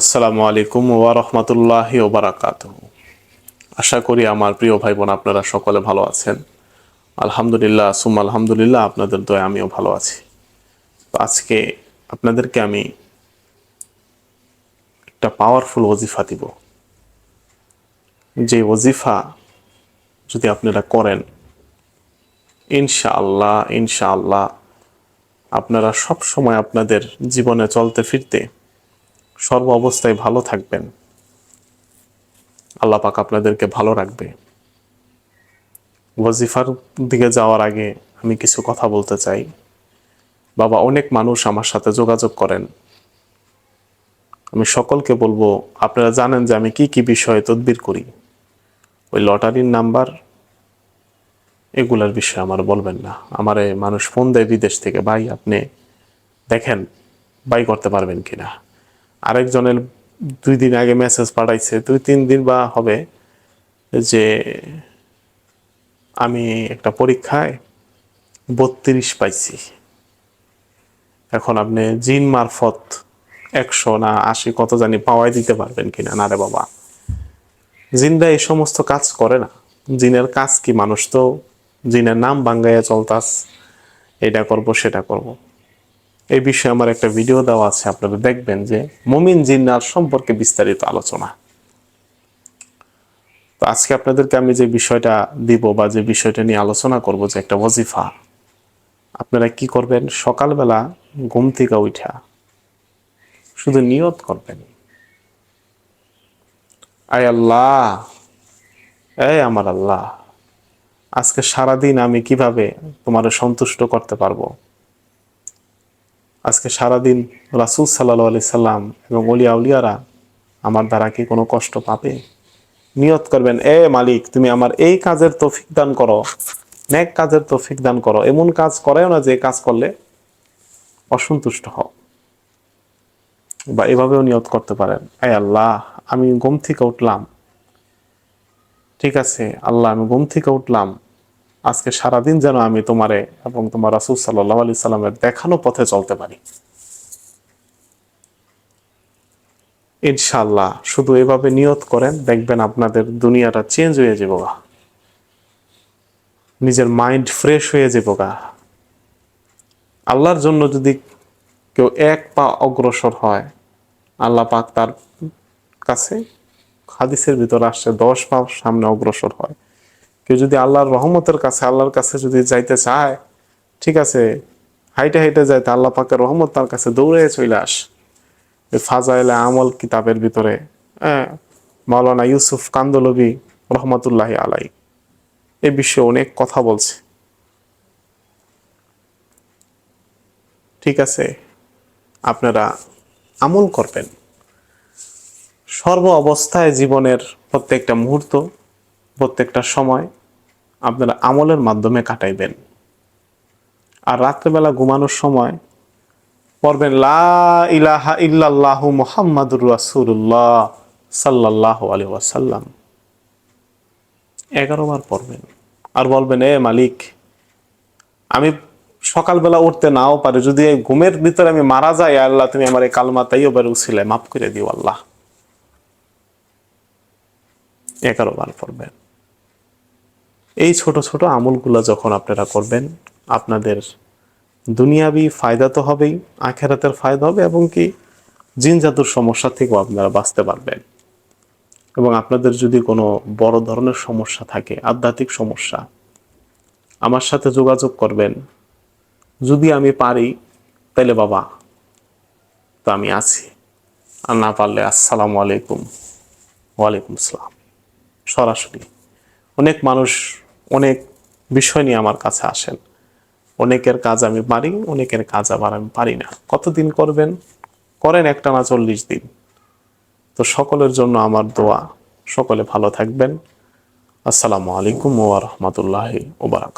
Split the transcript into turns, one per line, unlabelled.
আসসালামু আলাইকুম ওয়া রাহমাতুল্লাহি ওয়া বারাকাতুহু। আশা করি আমার প্রিয় ভাই বোন আপনারা সকলে ভালো আছেন। আলহামদুলিল্লাহ সুম আলহামদুলিল্লাহ, আপনাদের দয়া আমিও ভালো আছি। তো আজকে আপনাদেরকে আমি একটা পাওয়ারফুল ওজিফা দিব। যে ওজিফা যদি আপনারা করেন, ইনশাআল্লাহ ইনশাআল্লাহ আপনারা সব সময় আপনাদের জীবনে চলতে ফিরতে সর্ব অবস্থায় ভালো থাকবেন। আল্লাহ পাক আপনাদেরকে ভালো রাখবে। ওয়াজিফার দিকে যাওয়ার আগে আমি কিছু কথা বলতে চাই। বাবা, অনেক মানুষ আমার সাথে যোগাযোগ করেন। আমি সকলকে বলব, আপনারা জানেন যে আমি কি কি বিষয়ে তদবির করি। ওই লটারির নাম্বার, এগুলার বিষয়ে আমার বলবেন না। আমারে মানুষ ফোন দেয় বিদেশ থেকে, ভাই, আপনি দেখেন, বাই করতে পারবেন কিনা? আরেকজনের দুই দিন আগে মেসেজ পাঠাইছে, দুই, তিন দিন বা হবে যে আমি একটা পরীক্ষায় বত্রিশ পাইছি। এখন আপনি জিন মারফত একশো না আশি কত জানি পাওয়াই দিতে পারবেন কিনা, না রে বাবা? জিনরা এই সমস্ত কাজ করে না। জিনের কাজ কি? মানুষ তো জিনের নাম বাঙ্গাইয়া চলতাস। এটা করব, সেটা করব। এই বিষয়ে আমার একটা ভিডিও দেওয়া আছে, আপনারা দেখবেন যে মুমিন জিন্নার সম্পর্কে বিস্তারিত আলোচনা। তো আজকে আপনাদেরকে আমি যে বিষয়টা দিব বা যে বিষয়টা নিয়ে আলোচনা করব যে একটা ওজিফা আপনারা কি করবেন? সকালবেলা ঘুম থেকে উঠা, শুধু নিয়ত করবেন। আয় আল্লাহ, এই আমার আল্লাহ, আজকে সারাদিন আমি কীভাবে তোমার সন্তুষ্ট করতে পারব? আজকে সারাদিন রাসুল সাল্লা সাল্লাম এবং অলিয়া উলিয়ারা আমার দ্বারা কি কোনো কষ্ট পাবে? নিয়ত করবেন, এ মালিক, তুমি আমার এই কাজের তৌফিক দান করো, নেক কাজের তৌফিক দান করো। এমন কাজ করেও না যে কাজ করলে অসন্তুষ্ট হও। বা এভাবেও নিয়ত করতে পারেন। এ আল্লাহ, আমি ঘুম থেকে উঠলাম। ঠিক আছে, আল্লাহ, আমি ঘুম থেকে উঠলাম। আজকে সারাদিন যেন আমি তোমারে এবং তোমার রাসুল সাল্লাহ আলি সাল্লামের দেখানো পথে চলতে পারি। ইনশাল্লাহ শুধু এভাবে নিয়ত করেন, দেখবেন আপনাদের দুনিয়াটা চেঞ্জ হয়ে যাব নিজের মাইন্ড ফ্রেশ হয়ে যাব আল্লাহর জন্য যদি কেউ এক পা অগ্রসর হয়, আল্লাহ পাক তার কাছে হাদিসের ভিতর আসছে, দশ পা সামনে অগ্রসর হয়। কেউ যদি আল্লাহর রহমতের কাছে, আল্লাহর কাছে যদি যাইতে চায়, ঠিক আছে, হাইটে হাইটে যাইতে আল্লাহ পাকের রহমত তার কাছে দৌড়ে চলে আস। ফাজাইলে আমল কিতাবের ভিতরে হ্যাঁ মাওলানা ইউসুফ কান্দলবি রহমতুল্লাহ আলাই এ বিষয়ে অনেক কথা বলছে। ঠিক আছে, আপনারা আমল করবেন। সর্ব অবস্থায় জীবনের প্রত্যেকটা মুহূর্ত প্রত্যেকটা সময় আপনারা আমলের মাধ্যমে কাটাইবেন। আর রাত্রেবেলা ঘুমানোর সময় পড়বেন, লা ইলাহা ইল্লাল্লাহু মুহাম্মাদুর রাসূলুল্লাহ সাল্লাল্লাহু আলাইহি ওয়াসাল্লাম। এগারো বার পড়বেন। আর বলবেন, এ মালিক, আমি সকালবেলা উঠতে নাও পারে, যদি এই ঘুমের ভিতরে আমি মারা যাই আল্লাহ, তুমি আমার এই কালমা তাই ওবার উছিলে মাফ করে দিও আল্লাহ। এগারো বার পড়বেন। এই ছোট ছোট আমলগুলো যখন আপনারা করবেন, আপনাদের দুনিয়াবি ফায়দা তো হবেই, আখেরাতের ফায়দা হবে এবং কি জিন জাতুর সমস্যা থেকেও আপনারা বাঁচতে পারবেন। এবং আপনাদের যদি কোনো বড় ধরনের সমস্যা থাকে, আধ্যাত্মিক সমস্যা, আমার সাথে যোগাযোগ করবেন। যদি আমি পারি, তাহলে বাবা, তো আমি আছি। আর না পারলে, আসসালামু আলাইকুম। ওয়ালাইকুম আসসালাম। সরাসরি, অনেক মানুষ অনেক বিষয় নিয়ে আমার কাছে আসেন। অনেকের কাজ আমি পারি, অনেকের কাজ আবার আমি পারি না। কতদিন করবেন? করেন একটা না চল্লিশ দিন। তো সকলের জন্য আমার দোয়া। সকলে ভালো থাকবেন। আসসালামু আলাইকুম ওয়া রাহমাতুল্লাহি ওয়া